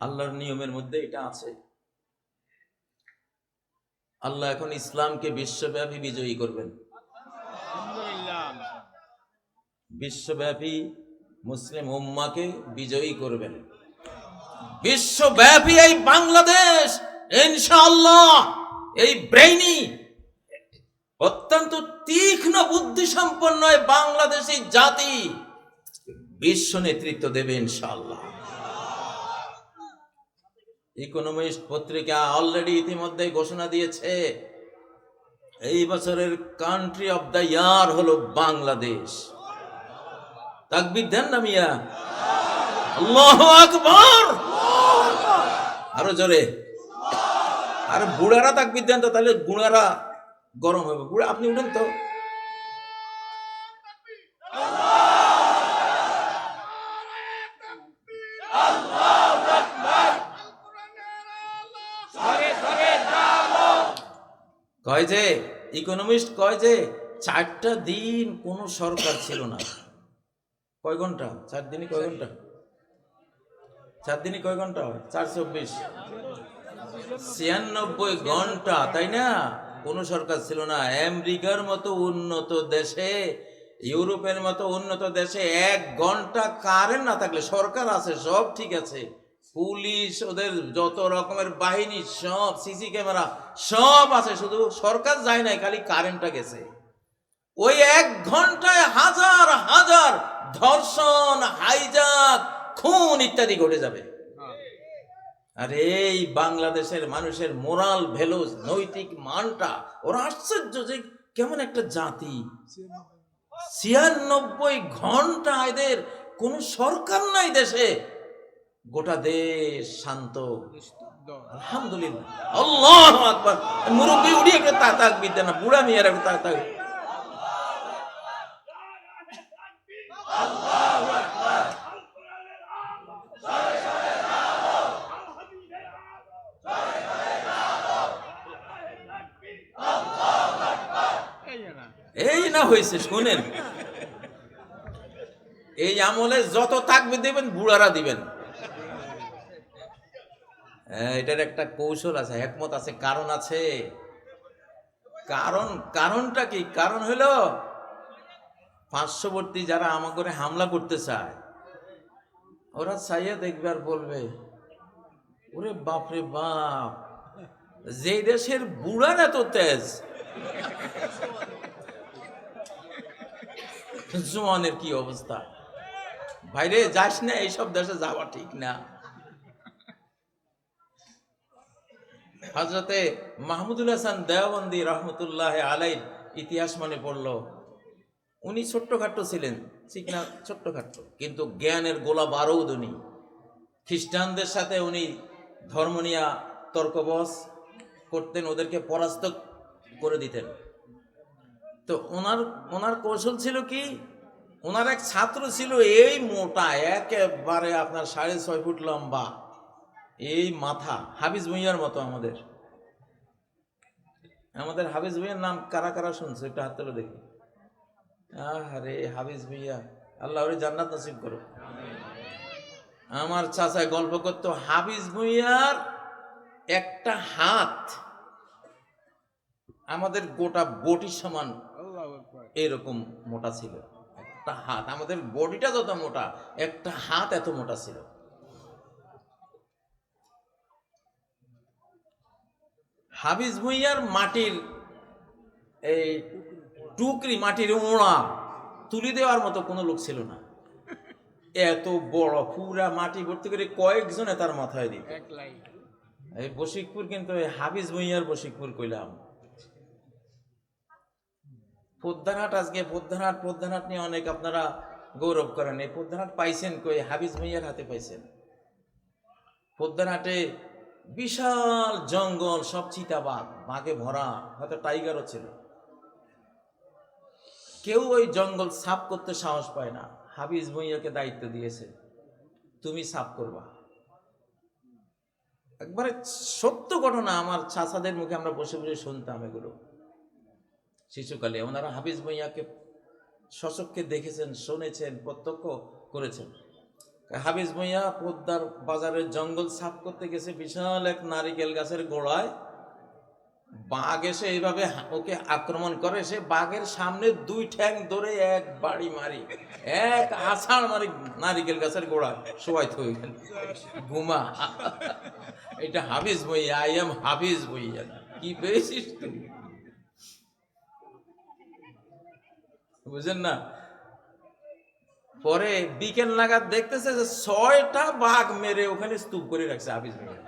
আল্লাহর নিয়মের মধ্যে এটা আছে। আল্লাহ এখন ইসলামকে বিশ্বব্যাপী বিজয়ী করবেন। বিশ্বব্যাপী মুসলিম উম্মাকে বিজয়ী করবেন। বিশ্বব্যাপী এই বাংলাদেশ, ইনশাআল্লাহ, এই ব্রেইনি, অত্যন্ত তীক্ষ্ণ বুদ্ধি সম্পন্ন বাংলাদেশি জাতি বিশ্ব নেতৃত্ব দেবে ইনশাআল্লাহ। ইকোনমিস্ট পত্রিকা অলরেডি ইতিমধ্যে ঘোষণা দিয়েছে, এই বছরের কান্ট্রি অফ দ্য ইয়ার হলো বাংলাদেশ। তাকবির দেন না মিয়া? আল্লাহ আকবর! আরও জোরে। আর বুড়ারা তাকবির তো, তাহলে বুড়ারা গরম হবে বুড়া, আপনি উঠেন তো। কয় যে ইকোনমিস্ট কয় যে, চারটা দিন কোনো সরকার ছিল না। কয় ঘণ্টা? চার দিনই কয় ঘণ্টা? চার দিনই কয় ঘণ্টা হয়? চার চব্বিশ। ছিয়ানব্বই ঘণ্টা, তাই না? কোনো সরকার ছিল না। আমেরিকার মতো উন্নত দেশে, ইউরোপের মতো উন্নত দেশে এক ঘণ্টা কারেন্ট না থাকলে সরকার আছে, সব ঠিক আছে। পুলিশ, ওদের যত রকমের বাহিনী, সব সিসি ক্যামেরা, সব আছে। শুধু সরকার যায় নাই, খালি কারেন্টটা গেছে। ওই এক ঘন্টায় হাজার হাজার ধর্ষণ হাইজাক খুন ইত্যাদি ঘটে যাবে। আর এই বাংলাদেশের মানুষের মোরাল ভ্যালুস নৈতিক মানটা, ওরা আশ্চর্য যে কেমন একটা জাতি। ছিয়ানব্বই ঘণ্টা এদের কোন সরকার নাই দেশে। গোটা দেশ শান্ত। আলহামদুলিল্লাহ। আল্লাহ আকবার। মুরব্বী উড়ি একটা তা তাক বিদ্যা না। বুড়া মেয়ের একটা তা তাক এই না। হয়েছে শুনেন। এই আমলে যত থাকবে দেবেন বুড়ারা দিবেন। এটার একটা কৌশল আছে একমত আছে, কারণ আছে। কারণ, কারণটা কি? কারণ হলো পার্শ্ববর্তী যারা আমার করে হামলা করতে চায়, ওরা চাইয়া দেখবে আর বলবে, ওরে বাপরে বাপ, যে দেশের বুড়ার এত তেজ? জোয়ানের কি অবস্থা? ভাইরে, যাস না, এইসব দেশে যাওয়া ঠিক না। হজরতে মাহমুদুল হাসান দেওবন্দি রহমতুল্লাহ আলাইর ইতিহাস মনে পড়ল। উনি ছোট্টখাট্ট ছিলেন, ঠিক না? ছোট্টখাট্ট। কিন্তু জ্ঞানের গোলা বারৌদ উনি খ্রিস্টানদের সাথে উনি ধর্ম নিয়ে তর্কবস করতেন, ওদেরকে পরাস্ত করে দিতেন। তো ওনার ওনার কৌশল ছিল কি? ওনার এক ছাত্র ছিল এই মোটা, একেবারে আপনার সাড়ে ছয় ফুট লম্বা, এই মাথা হাফিজ ভুঁইয়ার মতো আমাদের। আমাদের হাফিজ ভুঁইয়ার নাম কারা কারা শুনছে? একটু হাত তুলে দেখি। আরে হাফিজ ভুঁইয়া আল্লাহ ওরে জান্নাত নসিব করো আমার চাচায় গল্প করতো হাফিজ ভুঁইয়ার একটা হাত আমাদের গোটা বটির সমান এরকম মোটা ছিল। একটা হাত আমাদের বডিটা যত মোটা একটা হাত এত মোটা ছিল। হাবিজ ভুইয়ার মাটির এই টুকরি মাটির ওড়া তুলি দেওয়ার মতো কোনো লোক ছিল না। এত বড় পুরা মাটি ভর্তি করে কয়েকজনে তার মাথায় দিত। এই বশিকপুর কিন্তু এই হাফিজ ভুইয়ার বশিকপুর কইলাম। পদ্মারহাট আজকে পদ্মারহাট পদ্মারহাট নিয়ে অনেক আপনারা গৌরব করেন। এই পদ্মারহাট পাইছেন কই? হাফিজ ভুইয়ার হাতে পাইছেন। পদ্মারহাটে বিশাল জঙ্গল, সব চিতাবাঘ, বাঘে ভরা, হয়তো টাইগারও ছিল। কেউ ওই জঙ্গল সাফ করতে সাহস পায় না। হাফিজ ভুইয়াকে দায়িত্ব দিয়েছে, তুমি সাফ করবা। একবারে সত্য ঘটনা আমার চাচাদের মুখে আমরা বসে বসে শুনতাম এগুলো। শিশুকালে ওনারা হাফিজ ভুঁইয়াকে সচক্ষে দেখেছেন, শুনেছেন, প্রত্যক্ষ করেছেন। হাবিজ ভুঁইয়া পোদ্দার বাজারের জঙ্গল সাফ করতে গেছে বিশাল এক নারিকেল গাছের গোড়ায়। বাঘ এসে এইভাবে ওকে আক্রমণ করে, সে বাঘের সামনে দুই ঠ্যাং ধরে এক বাড়ি মারি, এক আষাঢ় মারি নারিকেল গাছের গোড়া সবাই থই ঘুমা। এটা হাফিজ ভুঁইয়া, আই এম হাফিজ ভুঁইয়া। কি পেয়েছিস তুই? বুঝেন না? পরে বিকেল নাগাদ দেখতেছে যে ছয়টা বাঘ মেরে ওখানে স্তূপ করে রাখছে হাফিজ ভুঁইয়া।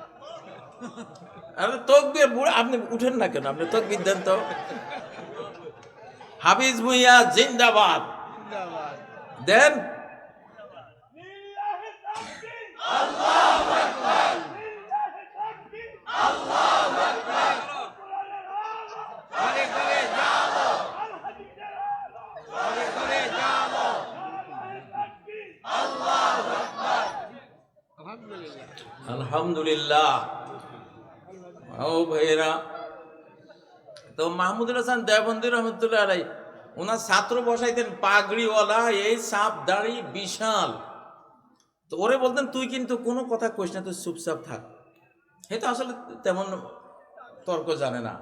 আরে তকবির বুড়া আপনি উঠেন না কেন? আপনি তকবির দেন তো। হাফিজ ভুঁইয়া জিন্দাবাদ। দেন। ঘরে ঘরে যাব ঘরে ঘরে যাব আলহামদুলিল্লাহ। ও ভাইয়েরা, তো মাহমুদুল হাসান দেবন্দি রহমতুল্লাহ আলাই ওনার ছাত্র বসাইতেন পাগড়িওয়ালা, এই সাপ দাড়ি বিশাল। তো ওরে বলতেন, তুই কিন্তু কোনো কথা কইস না, তুই চুপচাপ থাক। এ তো আসলে তেমন তর্ক জানে না।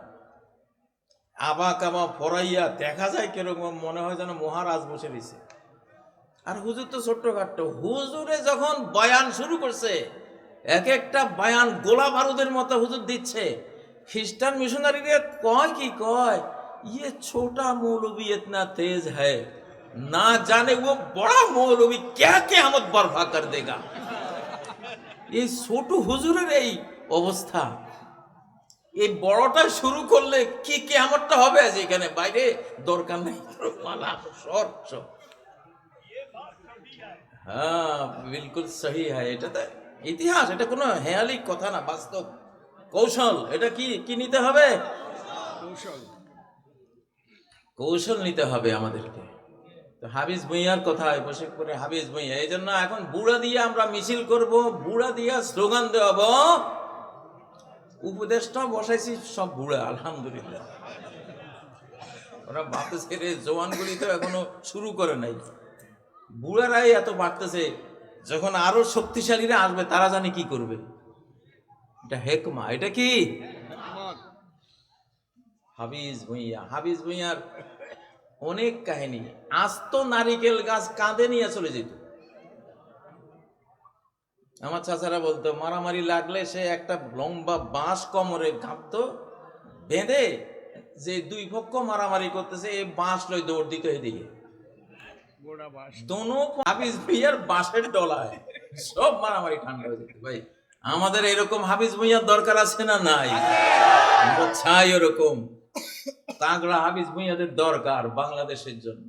আবা কাবা ফরাইয়া দেখা যায় কীরকম, মনে হয় যেন মহারাজ বসে দিছে আর হুজুর তো ছোট্ট খাট্ট। হুজুরে যখন বয়ান শুরু করছে এক একটা বায়ান গোলা বারুদের মতো হুজুর দিচ্ছে। খ্রিস্টান মিশনারি কয় কি কয় ইয়ে ছোটা মৌলবি এতনা তেজ হ্যায়। না জানে ও বড় মৌলবি কে কেমত বরফা কর দেগা? এই ছোট হুজুরের এই অবস্থা। এই বড়টা শুরু করলে কি কে আমারটা হবে আজ এখানে? বাইরে দরকার নেই মালা হ্যাঁ বিলকুল সহি হ্যাঁ এটাতে ইতিহাস এটা কোনো হেয়ালি কথা না বাস্তব। কৌশল এটা কি কি নিতে হবে? কৌশল। কৌশল নিতে হবে আমাদেরকে। তো হাবিজ ভুঁইয়ার কথায় বসে করে হাবিজ ভুঁইয়া এই জন্য এখন বুড়া দিয়ে আমরা মিছিল করব বুড়া দিয়ে স্লোগান দেওয়াব। উপদেশটা বসাইছি সব বুড়া আলহামদুলিল্লাহ। ওরা ভাবতেছে রে জওয়ানগুলি তো এখনও শুরু করে নাই। বুড়ারাই এত বাড়তেছে যখন আরও শক্তিশালীরা আসবে, তারা জানে কি করবে। এটা হেকমা, এটা কি? হাবিজ ভুঁইয়া, হাবিজ ভুঁইয়ার অনেক কাহিনী। আস্ত নারিকেল গাছ কাঁধে নিয়ে চলে যেত। আমার চাচারা বলতো, মারামারি লাগলে সে একটা লম্বা বাঁশ কমরে ঘাপতো বেঁধে যে দুই পক্ষ মারামারি করতেছে এই বাঁশ লই দৌড় দিত এদিকে। আমাদের এরকম হাফিজ ভুইয়ার দরকার আছে না নাই? ওরকম। তাগড়া হাফিজ ভুইয়াদের দরকার বাংলাদেশের জন্য।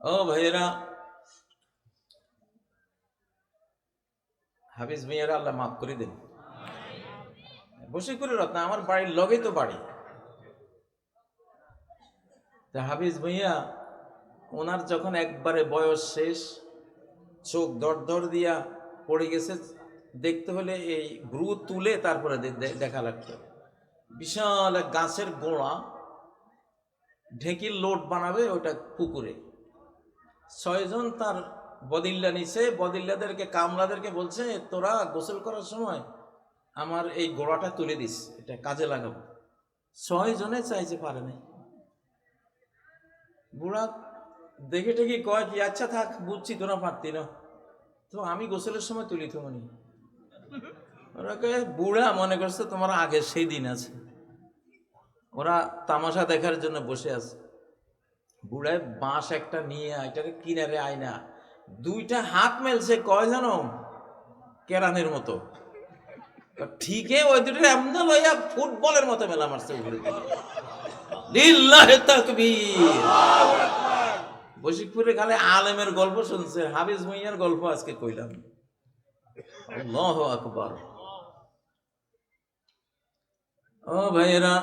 ও ভাইয়েরা, হাফিজ ভুইয়ারা আল্লাহ মাফ করে দেন। বসে করে রত্ন, আমার বাড়ির লগে তো বাড়ি। হাফিজ ভুইয়া ওনার যখন একবারে বয়স শেষ, চোখ দর দর দিয়া পড়ে গেছে, দেখতে হলে এই ভ্রু তুলে তারপরে দেখা লাগতো। বিশাল এক গাছের গোড়া, ঢেঁকির লোট বানাবে ওটা পুকুরে। ছয়জন তার বদিল্লা নিছে, বদিল্লাদেরকে, কামলাদেরকে বলছে, তোরা গোসল করার সময় আমার এই গোড়াটা তুলে দিস, এটা কাজে লাগাবো। ছয় জনে চাইছে পারে নাই। বুড়া দেখে টেকে কয় কি আচ্ছা থাক, বুঝছি তোরা পারতি না। তো আমি গোসলের সময় তুলি তো মনি। ওরা কয়ে, বুড়া মনে করছে তোমার আগের সেই দিন আছে। ওরা তামাশা দেখার জন্য বসে আছে। বুড়ায় বাঁশ একটা নিয়ে এটাকে কিনারে আয়না দুইটা হাত মেলছে, কয় জানো? কেরানের মতো। ঠিকই ওই দুটো এমন লইয়া ফুটবলের মতো মেলা মারছে। লিল্লাহে তাকবীর। বশিকপুরে খালে আলেমের গল্প শুনছে হাফিজ ভুঁইয়ার গল্প আজকে কইলাম আল্লাহ আকবার ও ভাইরা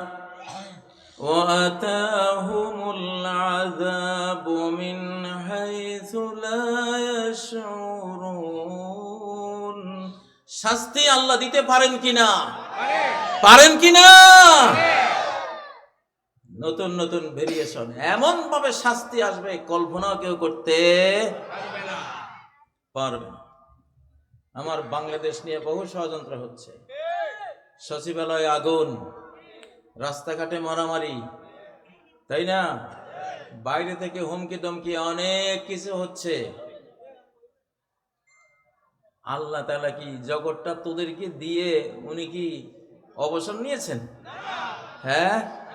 وأتاهم العذاب من حيث لا يشعرون শাস্তি আল্লাহ দিতে পারেন কিনা আরে পারেন কিনা নতুন নতুন ভেরিয়েশন এমন ভাবে শাস্তি আসবে কল্পনাও কেউ করতে পারবে না। আমার বাংলাদেশ নিয়ে বহু ষড়যন্ত্র হচ্ছে। সচিবালয়ে আগুন রাস্তাঘাটে মারামারি তাই না? বাইরে থেকে হুমকি দমকি অনেক কিছু হচ্ছে। আল্লাহ তালা কি জগৎটা তোদেরকে দিয়ে উনি কি অবসর নিয়েছেন? হ্যাঁ?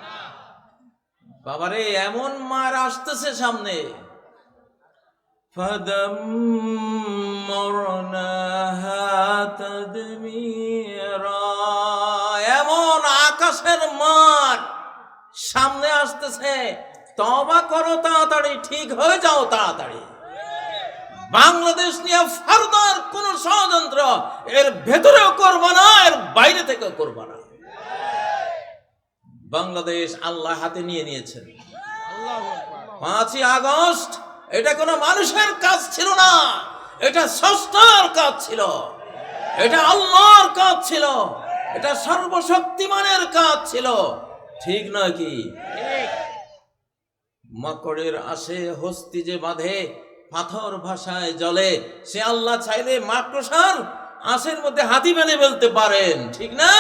বাবারে, এমন মার আসতেছে সামনে। ফদম এমন আকাশের মার সামনে আসতেছে। তবা করো তাড়াতাড়ি, ঠিক হয়ে যাও তাড়াতাড়ি। বাংলাদেশ নিয়ে ফারদার কোন ষড়যন্ত্র, এর ভেতরেও করব না, এর বাইরে থেকেও করব না। বাংলাদেশ আল্লাহ হাতে নিয়ে নিয়েছেন। পাঁচই আগস্ট এটা কোনো মানুষের কাজ ছিল না। এটা সস্তার কাজ ছিল। এটা আল্লাহর কাজ ছিল। এটা সর্বশক্তিমানের কাজ ছিল। ঠিক নয় কি? মাকড়ের আসে হস্তি যে বাঁধে পাথর ভাষায় জলে সে আল্লাহ চাইলে মাকড়সার আশের মধ্যে হাতি বেঁধে ফেলতে পারেন। ঠিক না?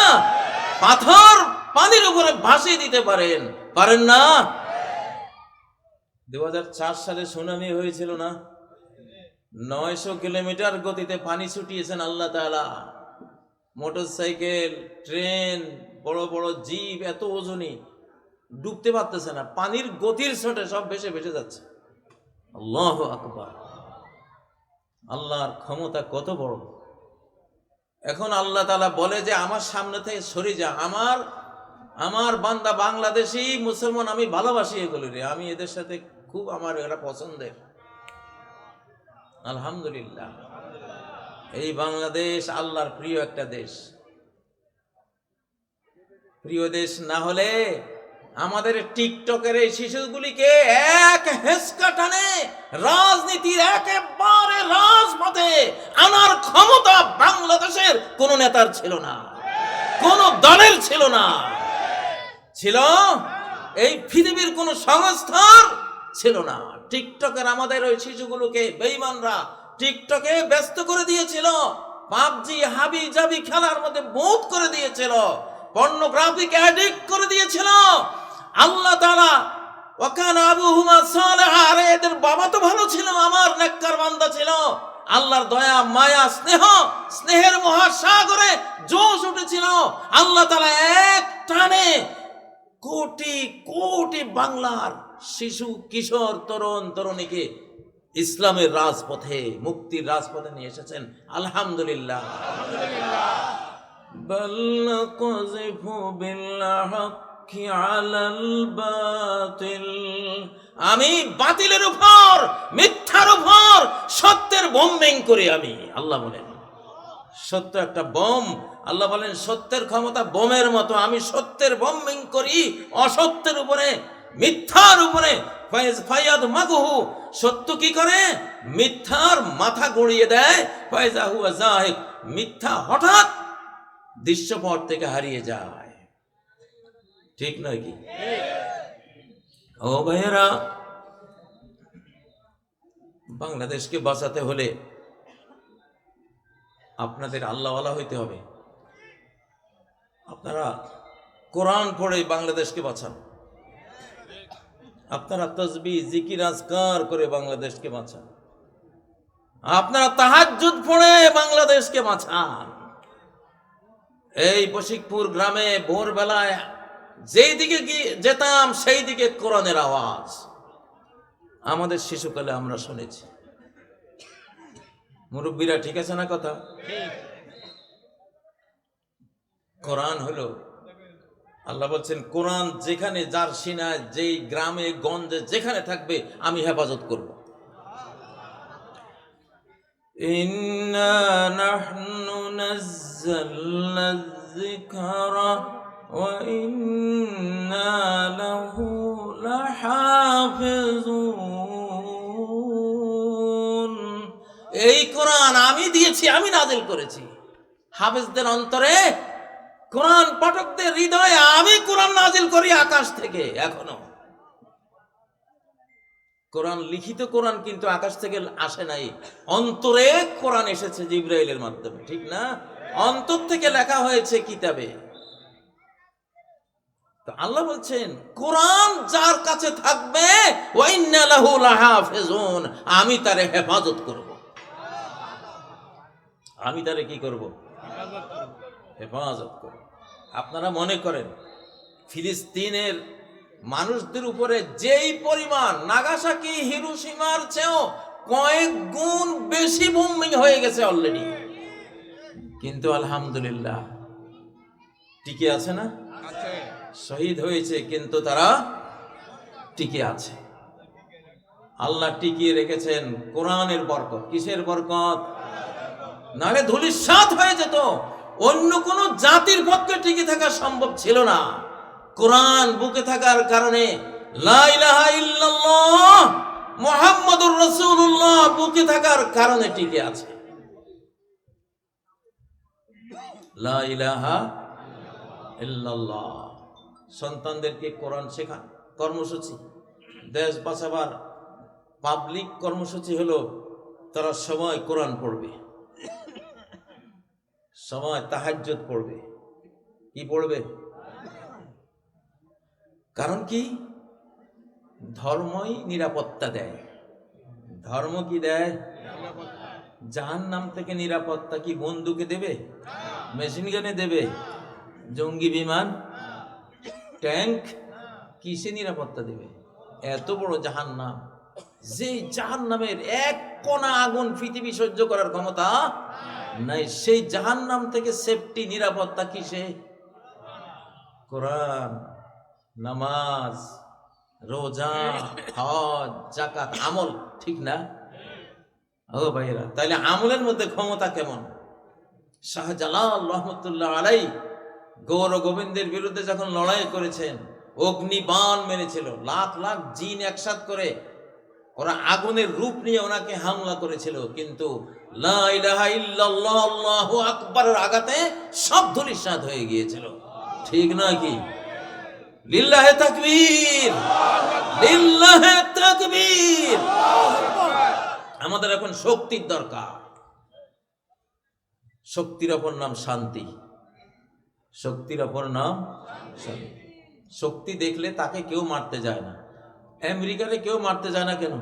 পাথর পানির উপরে ভাসিয়ে দিতে পারেন। পারেন না? দু হাজার চার সালে সুনামি হয়েছিল না? নয়শো কিলোমিটার গতিতে পানি ছুটিয়েছেন আল্লাহ তালা মোটর সাইকেল ট্রেন, বড় বড় জিপ এত ওজনই ডুবতে পারতেছে না। পানির গতির ছোটে সব ভেসে ভেসে যাচ্ছে। আল্লাহ আকবার। আল্লাহর ক্ষমতা কত বড়। এখন আল্লাহ তালা বলে যে, আমার সামনে থেকে সরে যা। আমার আমার বান্দা বাংলাদেশি, মুসলমান, আমি ভালোবাসি এগুলো রে আমি এদের সাথে খুব আমার এরা পছন্দের। আলহামদুলিল্লাহ। এই বাংলাদেশ আল্লাহর প্রিয় একটা দেশ। প্রিয় দেশ না হলে আমাদের টিকটকের এই শিশুগুলিকে এক হেসকা টানে রাজনীতির একেবারে রাজপথে আনার ক্ষমতা বাংলাদেশের কোন নেতার ছিল না, কোন দলের ছিল না। ছিল? এই পৃথিবীর কোন সংস্থার ছিল না। টিকটকের আমাদের ওই শিশুগুলোকে বেইমানরা টিকটকে ব্যস্ত করে দিয়েছিল। পাবজি, হাবি জাবি খেলার মধ্যে বোধ করে দিয়েছিল। পর্নোগ্রাফিকে অ্যাডিক্ট করে দিয়েছিল। আল্লাহ তাআলা, ওয়াকান আবুহুমা সালেহা, আরে এদের বাবা তো ভালো ছিল, আমার নেককার বান্দা ছিল। আল্লাহর দয়া, মায়া, স্নেহ, স্নেহের মহাসাগরে জোশ উঠেছিল। আল্লাহ তাআলা এক টানে কোটি কোটি বাংলার শিশু কিশোর তরুণ তরুণীকে ইসলামের রাজপথে মুক্তির রাজপথে নিয়ে এসেছেন আলহামদুলিল্লাহ بل نقذف بالحق على الباطل আমি বাতিলের উপর মিথ্যার উপর সত্যের বোম্বিং করি আমি আল্লাহ বলেন সত্য একটা বোম। আল্লাহ বলেন, সত্যের ক্ষমতা বোমের মতো। আমি সত্যের বোম্বিং করি অসত্যের উপরে, মিথ্যার উপরে। সত্য কি করে? মিথ্যার মাথা গড়িয়ে দেয়। মিথ্যা হঠাৎ দৃশ্যপট থেকে হারিয়ে যায়। ঠিক নয় কি? ও ভাইয়েরা, বাংলাদেশকে বাঁচাতে হলে আপনাদের আল্লাহওয়ালা হইতে হবে। আপনারা কোরআন পড়ে বাংলাদেশকে বাঁচান। আপনারা তসবি জিকির, আজকার করে বাংলাদেশকে বাঁচান। আপনারা তাহাজ্জুদ পড়ে বাংলাদেশকে বাঁচান। এই বশিকপুর গ্রামে ভোরবেলায় যেই দিকে যেতাম সেই দিকে কোরআনের আওয়াজ। আমাদের শিশুকালে আমরা শুনেছি। মুরব্বীরা ঠিক আছে না কথা কোরআন হলো আল্লাহ বলছেন কোরআন যেখানে যার সিনায় যেই গ্রামে গঞ্জে যেখানে থাকবে আমি হেফাজত করব إنا نحن نزلنا الذكر وإنا له لحافظون এই কোরআন আমি দিয়েছি, আমি নাজিল করেছি। হাফেজদের অন্তরে কোরআন পাঠকদের হৃদয়ে আমি কোরআন নাজিল করি আকাশ থেকে, এখনও। কোরআন লিখিত কোরআন কিন্তু আকাশ থেকে আসে নাই। অন্তরে কোরআন এসেছে জিব্রাইলের মাধ্যমে, ঠিক না? অন্তর থেকে লেখা হয়েছে কিতাবে। তো আল্লাহ বলছেন, কোরআন যার কাছে থাকবে আমি তারে হেফাজত করব। আমি তারে কি করব? হেফাজত করব। আপনারা মনে করেন ফিলিস্তিনের মানুষদের উপরে যেই পরিমাণ নাগাসাকি হিরোসীমার চেয়েও কয়েক গুণ বেশি বোম্বিং হয়ে গেছে অলরেডি কিন্তু আলহামদুলিল্লাহ টিকে আছে না? শহীদ হয়েছে কিন্তু তারা টিকে আছে। আল্লাহ টিকিয়ে রেখেছেন কোরআনের বরকত। কিসের বরকত? নাহলে ধুলিস্বাত হয়ে যেত। অন্য কোন জাতির পক্ষে টিকে থাকা সম্ভব ছিল না। কোরআন বুকে থাকার কারণে মুহাম্মাদুর রাসূলুল্লাহ বুকে থাকার কারণে টিকে আছে। সন্তানদেরকে কোরআন শেখান, কর্মসূচি। দেশ বাঁচাবার পাবলিক কর্মসূচি হলো, তারা সময় কোরআন পড়বে। সময় তাহাজ্জুদ পড়বে। কি পড়বে? কারণ কি? ধর্মই নিরাপত্তা দেয়। ধর্ম কি দেয়? জাহান নাম থেকে নিরাপত্তা কি বন্দুকে দেবে? মেশিন গানে দেবে? জঙ্গি বিমান? ট্যাঙ্ক? কিসে নিরাপত্তা দেবে? এত বড় জাহান নাম যে জাহান নামের এক কণা আগুন পৃথিবী সহ্য করার ক্ষমতা নাই, সেই জাহান নাম থেকে সেফটি নিরাপত্তা কিসে? কোরআন, নামাজ, রোজা, হজ জাকাত আমল, ঠিক না? ও ভাইরা তাহলে আমলের মধ্যে ক্ষমতা কেমন? শাহজালাল রহমতুল্লাহ আলাই গৌর গোবিন্দের বিরুদ্ধে যখন লড়াই করেছেন, অগ্নিবাণ মেরেছিল, লাখ লাখ জিন একসাথ করে ওরা আগুনের রূপ নিয়ে ওনাকে হামলা করেছিল, কিন্তু আকবারের আঘাতে সব ধূলিসাৎ হয়ে গিয়েছিল। ঠিক না কি? আমাদের এখন শক্তির দরকার। শক্তির অপর নাম শান্তি। শক্তির অপর নাম শক্তি দেখলে তাকে কেউ মারতে যায় না। আমেরিকারে কেউ মারতে যায় না কেন?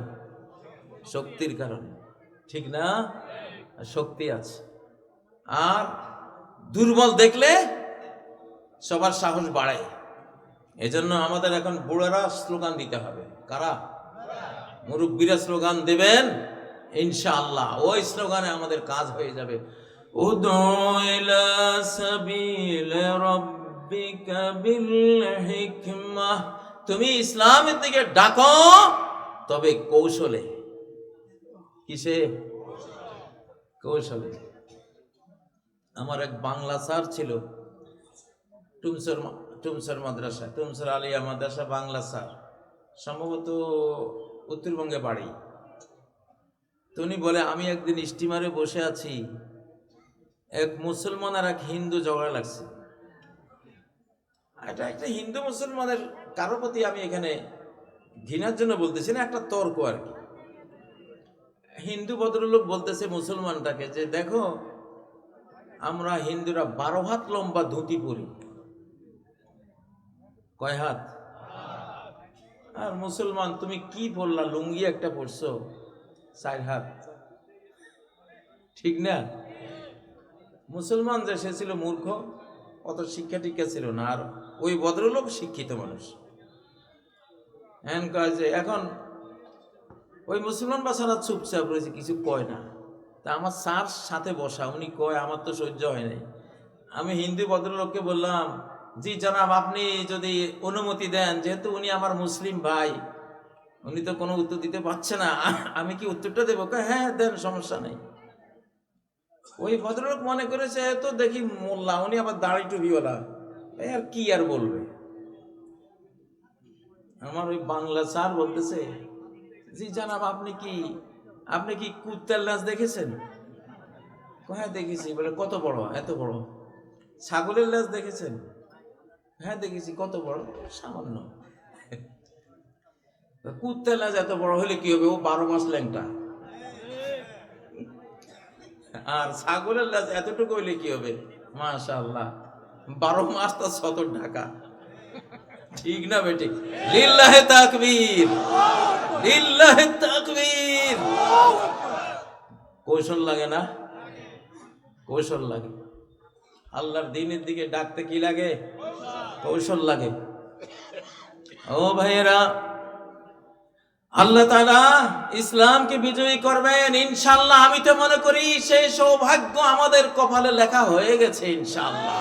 শক্তির কারণে। ঠিক না? শক্তি আছে। আর দুর্বল দেখলে সবার সাহস বাড়ে এজন্য আমাদের এখন বুড়ারা স্লোগান দিতে হবে। কারা? মুরব্বীরা স্লোগান দেবেন, ইনশাআল্লাহ। ওই স্লোগানে আমাদের কাজ হয়ে যাবে। উদু ইলা সাবিল রাব্বিকা বিল হিকমাহ তুমি ইসলামের দিকে ডাকো, তবে কৌশলে। কিসে? কৌশলে। আমার এক বাংলা স্যার ছিল, টুমসর টুমসর মাদ্রাসা টুমসর আলিয়া মাদ্রাসা বাংলা স্যার। সম্ভবত উত্তরবঙ্গে বাড়ি। উনি বলে, আমি একদিন স্টিমারে বসে আছি, এক মুসলমান আর এক হিন্দু ঝগড়া লাগছে। এটা একটা হিন্দু মুসলমানের কারোর প্রতি আমি এখানে ঘৃণার জন্য বলতেছি না, একটা তর্ক আর কি। হিন্দু ভদ্রলোক বলতেছে মুসলমানটাকে যে, দেখো, আমরা হিন্দুরা বারো হাত লম্বা ধুতি পরি। কয় হাত? আর মুসলমান, তুমি কি পড়লা লুঙ্গি একটা পরছো? চার হাত। ঠিক না? মুসলমান যে, সে ছিল মূর্খ, অত শিক্ষা টিক্ষা ছিল না। আর ওই ভদ্রলোক শিক্ষিত মানুষ। হ্যান কয় এখন ওই মুসলমান বাসারা চুপচাপ রয়েছে কিছু কয় না। তা আমার স্যার সাথে বসা উনি কয় আমার তো সহ্য হয় নাই। আমি হিন্দু ভদ্রলোককে বললাম জি জনাব আপনি যদি অনুমতি দেন যেহেতু উনি আমার মুসলিম ভাই উনি তো কোনো উত্তর দিতে পারছে না আমি কি উত্তরটা দেবো? কয়, হ্যাঁ দেন সমস্যা নেই। ওই ভদ্রলোক মনে করেছে তো দেখি মোল্লা উনি আবার দাড়ি টুপিওয়ালা। আর কি আর বলবে? আমার ওই বাংলা স্যার বলতেছে, জি জানাব, আপনি কি আপনি কি কুত্তার লাশ দেখেছেন? হ্যাঁ দেখেছি। বলে, কত বড়? এত বড়। ছাগলের লাশ দেখেছেন? হ্যাঁ দেখেছি। কত বড়? সামান্য। কুত্তার লাজ এত বড় হলে কি হবে? ও বারো মাস ল্যাংটা। আর ছাগলের লাজ এতটুকু হইলে কি হবে? মাশাআল্লাহ। বারো মাস তার সতর ঢাকা। ঠিক না বেটি? লিল্লাহে তাকবীর। লিল্লাহে তাকবীর। কৌশল লাগে না? কৌশল লাগে। আল্লাহর দিনের দিকে ডাকতে কি লাগে? কৌশল লাগে। ও ভাইয়েরা আল্লাহ তাআলা ইসলামকে বিজয়ী করবেন ইনশাল্লাহ আমি তো মনে করি সেই সৌভাগ্য আমাদের কপালে লেখা হয়ে গেছে ইনশাল্লাহ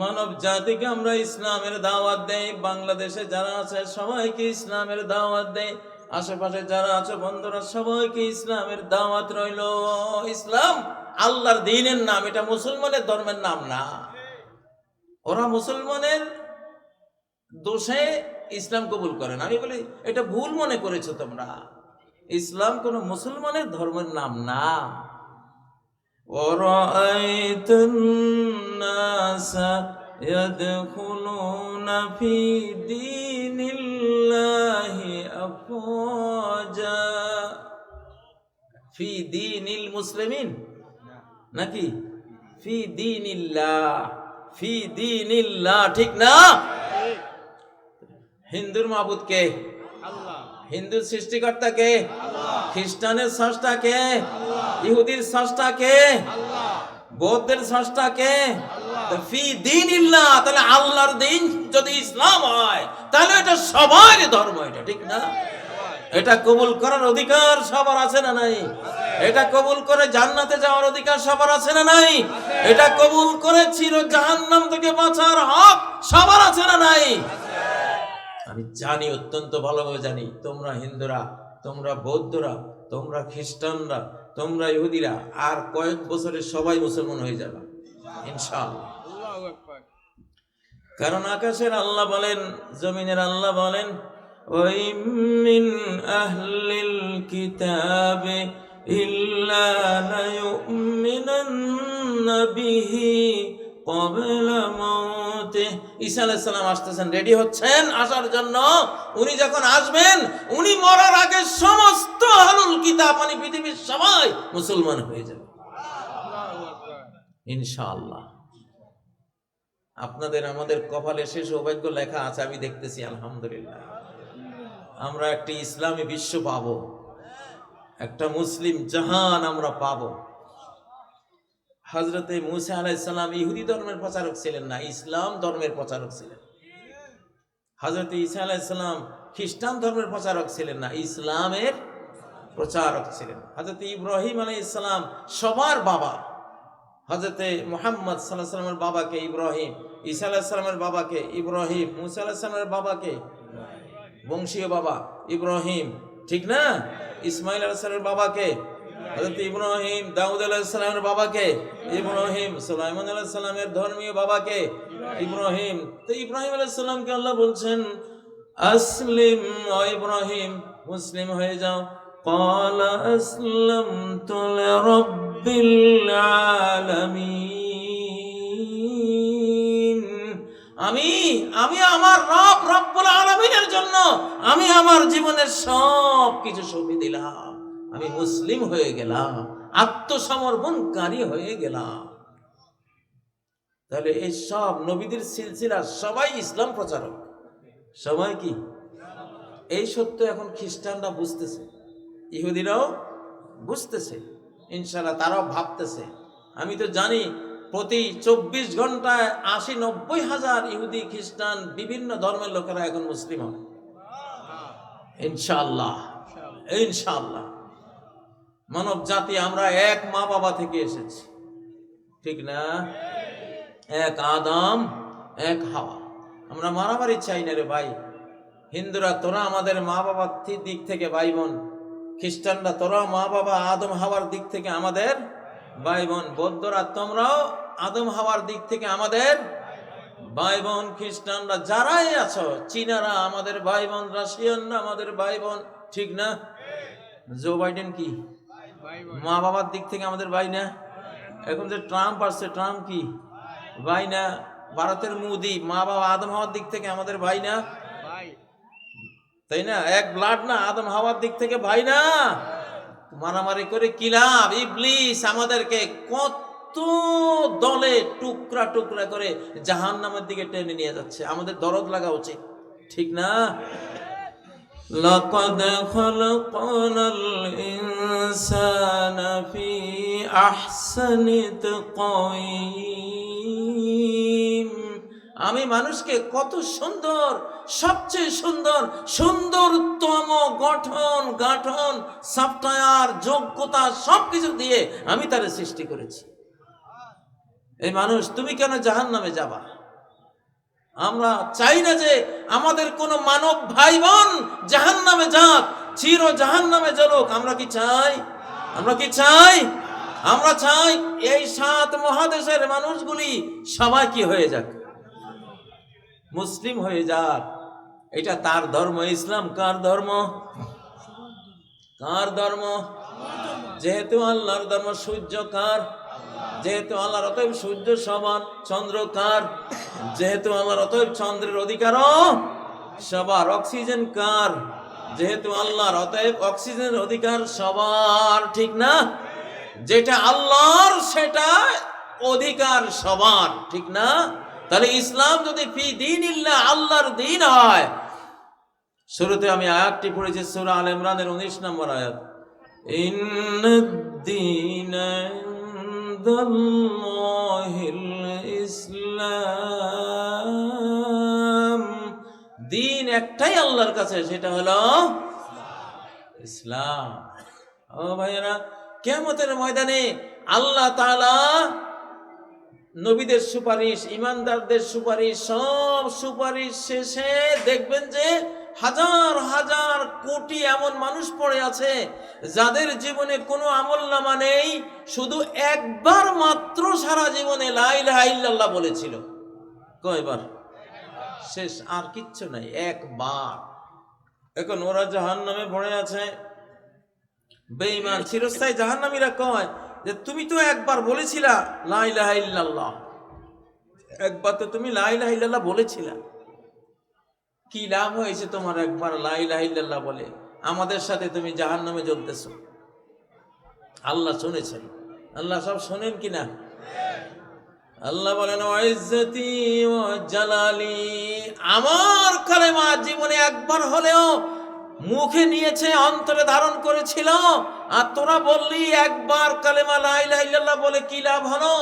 মানব জাতিকে আমরা ইসলামের দাওয়াত দেই, বাংলাদেশে যারা আছে সবাইকে ইসলামের দাওয়াত দেই, আশেপাশে যারা আছে বন্ধুরা সবাইকে ইসলামের দাওয়াত রইল। ইসলাম আল্লাহর দিনের নাম, এটা মুসলমানের ধর্মের নাম না। ওরা মুসলমানের দোষে ইসলাম কবুল করেন আমি বলি এটা ভুল মনে করেছো তোমরা ইসলাম কোন মুসলমানের ধর্মের নাম না ورأيت الناس يدخلون في دين الله أفواجا في دين المسلمين নাকি ফি দিনিল্লাহ ফি দিনিল্লাহ ঠিক না হিন্দুর মাবুদ কে? হিন্দুর সৃষ্টিকর্তা কে? খ্রিস্টানের স্রষ্টা কে? ইহুদির স্রষ্টা কে? বৌদ্ধের স্রষ্টা কে? ফি দিনিল্লাহ তাহলে আল্লাহর দিন যদি ইসলাম হয় তাহলে এটা সবার ধর্ম এটা ঠিক না? এটা কবুল করার অধিকার সবার আছে না নাই? এটা কবুল করে জান্নাতে যাওয়ার অধিকার সবার আছে না নাই? এটা কবুল করে চির জাহান্নাম থেকে বাঁচার হক সবার আছে না নাই? আমি জানি অত্যন্ত ভালোভাবে জানি তোমরা হিন্দুরা তোমরা বৌদ্ধরা তোমরা খ্রিস্টানরা তোমরা ইহুদিরা আর কয়েক বছরে সবাই মুসলমান হয়ে যাবে ইনশাআল্লাহ। কারণ আকাশের আল্লাহ বলেন জমিনের আল্লাহ বলেন ওই মিন আহলিল কিতাবে ইল্লা বিহি ক্বাবলা মাউতিহ ঈসা আলাইহিস সালাম আসতেছেন, রেডি হচ্ছেন আসার জন্য। উনি যখন আসবেন, উনি মরার আগে সমস্ত আহলুল কিতাব মানে পৃথিবীর সবাই মুসলমান হয়ে যাবে। ইনশাআল্লাহ। আপনাদের, আমাদের কপালে সে সৌভাগ্য লেখা আছে, আমি দেখতেছি, আলহামদুলিল্লাহ। আমরা একটি ইসলামী বিশ্ব পাবো। একটা মুসলিম জাহান আমরা পাবো। হজরতে মুসা আলাইসাল্লাম ইহুদি ধর্মের প্রচারক ছিলেন না, ইসলাম ধর্মের প্রচারক ছিলেন। হজরতে ঈসা আলাইসাল্লাম খ্রিস্টান ধর্মের প্রচারক ছিলেন না, ইসলামের প্রচারক ছিলেন। হজরত ইব্রাহিম আলাই ইসলাম সবার বাবা। হজরতে মোহাম্মদ সাল্লাহ সাল্লামের বাবাকে ইব্রাহিম, ঈসা আলাহ সাল্লামের বাবাকে ইব্রাহিম, মুসা আলাহ সাল্লামের বাবাকে বংশীয় বাবা ইব্রাহিম, ঠিক না? ইসমাইল আলাহ সাল্লামের বাবাকে হজরত ইব্রাহিম দাউদ আলাহ সাল্লামের বাবাকে ইব্রাহিম সুলাইমান আলাহ সাল্লামের ধর্মীয় বাবাকে ইব্রাহিম তো ইব্রাহিম আলাহ সাল্লামকে আল্লাহ বলছেন আসলিম ও ইব্রাহিম মুসলিম হয়ে যাও قال أسلمت لرب العالمين আমি আমি আমার রব রব্বুল আলামিনের জন্য আমি আমার জীবনের সব কিছু সঁপে দিলাম আমি মুসলিম হয়ে গেলাম, আত্মসমর্পণকারী হয়ে গেলাম। তাহলে এই সব নবীদের সিলসিলা সবাই ইসলাম প্রচারক। সবাই কি? এই সত্য এখন খ্রিস্টানরা বুঝতেছে, ইহুদিরাও বুঝতেছে ইনশাল্লাহ তারাও ভাবতেছে। আমি তো জানি প্রতি চব্বিশ ঘন্টায় আশি নব্বই হাজার ইহুদি, খ্রিস্টান বিভিন্ন ধর্মের লোকেরা এখন মুসলিম হয় ইনশাল্লাহ ইনশাল্লাহ মানব জাতি, আমরা এক মা বাবা থেকে এসেছি। ঠিক না? এক আদম, এক হাওয়া। আমরা মারামারি চাই না রে ভাই। হিন্দুরা, তোরা আমাদের মা বাবার দিক থেকে ভাই বোন। খ্রিস্টানরা, তোরা মা বাবা আদম হাওয়ার দিক থেকে আমাদের ভাই বোন। বৌদ্ধরা, তোমরাও আদম হাওয়ার দিক থেকে আমাদের ভাই বোন। খ্রিস্টানরা, যারাই আছো, চীনারা, আমাদের ভাই বোন রাশিয়ানরা আমাদের ভাই বোন। ঠিক না? জো বাইডেন কি? মা বাবার দিক থেকে আমাদের ভাই না? এখন যে ট্রাম্প আসছে ট্রাম্প কি? ভাই না? ভারতের মোদি মা বাবা আদম হওয়ার দিক থেকে আমাদের ভাই না? তাই না? এক ব্লাড না আদম হাওয়ার দিক থেকে ভাই না? মারামারি করে কি লাভ? ইবলিস আমাদেরকে কত দলে টুকরা টুকরা করে জাহান নামের দিকে টেনে নিয়ে যাচ্ছে। আমাদের দরদ লাগা উচিত ঠিক না? لقد خلقنا الإنسان في أحسن تقويم আমি মানুষকে কত সুন্দর সবচেয়ে সুন্দর সুন্দরতম গঠন গাঠন সফটওয়্যার যোগ্যতা সবকিছু দিয়ে আমি তার সৃষ্টি করেছি এই মানুষ তুমি কেন জাহান নামে যাবা আমরা চাই না যে আমাদের কোনো মানব ভাই বোন জাহান নামে যাক, চির জাহান নামে জ্বলুক। আমরা কি চাই? আমরা কি চাই? আমরা চাই এই সাত মহাদেশের মানুষগুলি সবাই কি হয়ে যাক? মুসলিম হয়ে যাক। এটা তার ধর্ম, ইসলাম কার ধর্ম? কার ধর্ম? যেহেতু আল্লাহর ধর্ম সূর্য, কার? যেহেতু আল্লাহর অতএব সূর্য সমান, চন্দ্র কার? যেহেতু আল্লাহর অতএব চন্দ্রের অধিকারও সবার অক্সিজেন কার? যেহেতু আল্লাহর অতএব অক্সিজেনের অধিকার সবার, ঠিক না? যেটা আল্লাহর, সেটা অধিকার সবার, ঠিক না? তাহলে ইসলাম যদি ফি দিন ইল্লা আল্লাহর দিন হয়, শুরুতে আমি আয়াতটি পড়েছি, সূরা আল ইমরানের 19 নম্বর আয়াত। ইন্নাদ-দীন ইনদাল্লাহিল ইসলাম দিন একটাই আল্লাহর কাছে, সেটা হলো ইসলাম। ও ভাইয়েরা কেমতের ময়দানে আল্লাহ তাআলা নবীদের সুপারিশ ইমানদারদের সুপারিশ, সব সুপারিশ শেষে দেখবেন যে হাজার হাজার কোটি এমন মানুষ পড়ে আছে যাদের জীবনে কোনো আমল নামা নেই, শুধু একবার মাত্র সারা জীবনে লাইলাহা ইল্লাল্লাহ বলেছিল। কয়বার শেষ, আর কিচ্ছু নাই, একবার। এখন ওরা জাহান নামে পড়ে আছে। বেঈমান চিরস্থায়ী জাহান্নামীরা কয় যে, তুমি তো একবার বলেছিলা লা ইলাহা ইল্লাল্লাহ। একবার তো তুমি লা ইলাহা ইল্লাল্লাহ বলেছিলা। কি লাভ হয়েছে তোমার একবার? লা ইলাহা বলে, আমাদের সাথে তুমি জাহান জাহান্নামে জ্বলতেছো। আল্লাহ শুনেছেন। আল্লাহ সব শোনেন কি না আল্লাহ বলেন জালালি। আমার কালেমা জীবনে একবার হলেও মুখে নিয়েছে, অন্তরে ধারণ করেছিল। আর তোরা বললি, একবার কালেমা লা ইলাহা ইল্লাল্লাহ বলে কি লাভ হলো?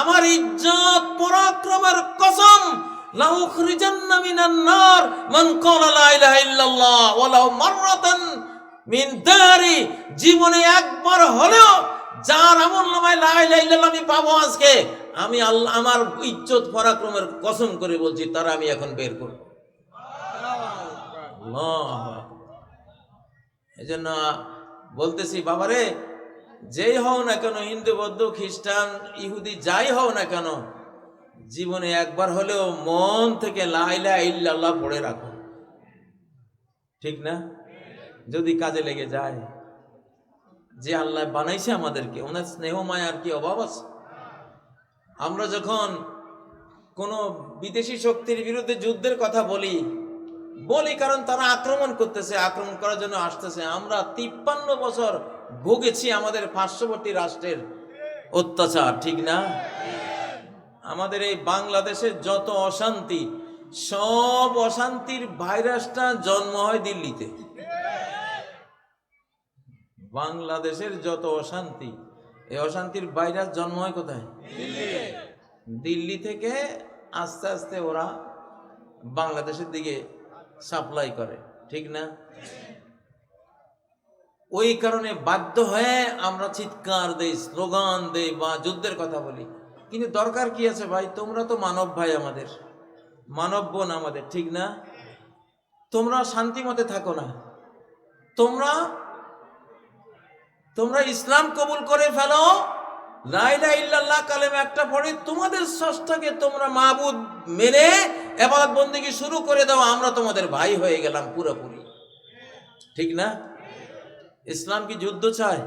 আমার ইজ্জত পরাক্রমের কসম লাউখরিজান্না মিনান নার, মান ক্বালা লা ইলাহা ইল্লাল্লাহ ওয়ালাউ মাররাতান মিন দারি। জীবনে একবার হলেও যার আমল নামায় লা ইলাহা ইল্লাল্লাহ আমি পাবো আজকে, আমি আল্লাহ, আমার ইজ্জত পরাক্রমের কসম করে বলছি, তারা আমি এখন বের করব। এই জন্য বলতেছি, বাবারে, যেই হও না কেন, হিন্দু, বৌদ্ধ, খ্রিস্টান, ইহুদি, যাই হও না কেন জীবনে একবার হলেও মন থেকে লাইলা ইল্লাল্লাহ পড়ে রাখো। ঠিক না? যদি কাজে লেগে যায়, যে আল্লাহ বানাইছে আমাদেরকে, ওনার স্নেহ, মায়ার কি অভাব আছে? আমরা যখন কোনো বিদেশি শক্তির বিরুদ্ধে যুদ্ধের কথা বলি বলি কারণ তারা আক্রমণ করতেছে, আক্রমণ করার জন্য আসতেছে। আমরা তিপ্পান্ন বছর ভুগেছি আমাদের পার্শ্ববর্তী রাষ্ট্রের অত্যাচার, ঠিক না? আমাদের এই বাংলাদেশের যত অশান্তি, সব অশান্তির ভাইরাসটা জন্ম হয় দিল্লিতে। বাংলাদেশের যত অশান্তি, এই অশান্তির ভাইরাস জন্ম হয় কোথায়? দিল্লি। থেকে আস্তে আস্তে ওরা বাংলাদেশের দিকে সাপ্লাই করে, ঠিক না? ওই কারণে বাধ্য হয়ে আমরা চিৎকার দেই, স্লোগান দেই বা যুদ্ধের কথা বলি। কিন্তু দরকার কি আছে ভাই? তোমরা তো মানব ভাই আমাদের। মানব বোন আমাদের, ঠিক না? তোমরা শান্তি মতে থাকো না। তোমরা তোমরা ইসলাম কবুল করে ফেলো। লাইলা ইল্লাল্লাহ কালেম একটা পড়ে, তোমাদের স্রষ্টাকে তোমরা মাবুদ মেনে এবাদত বন্দিকে শুরু করে দাও, আমরা তোমাদের ভাই হয়ে গেলাম পুরোপুরি। ঠিক না? ইসলাম কি যুদ্ধ চায়?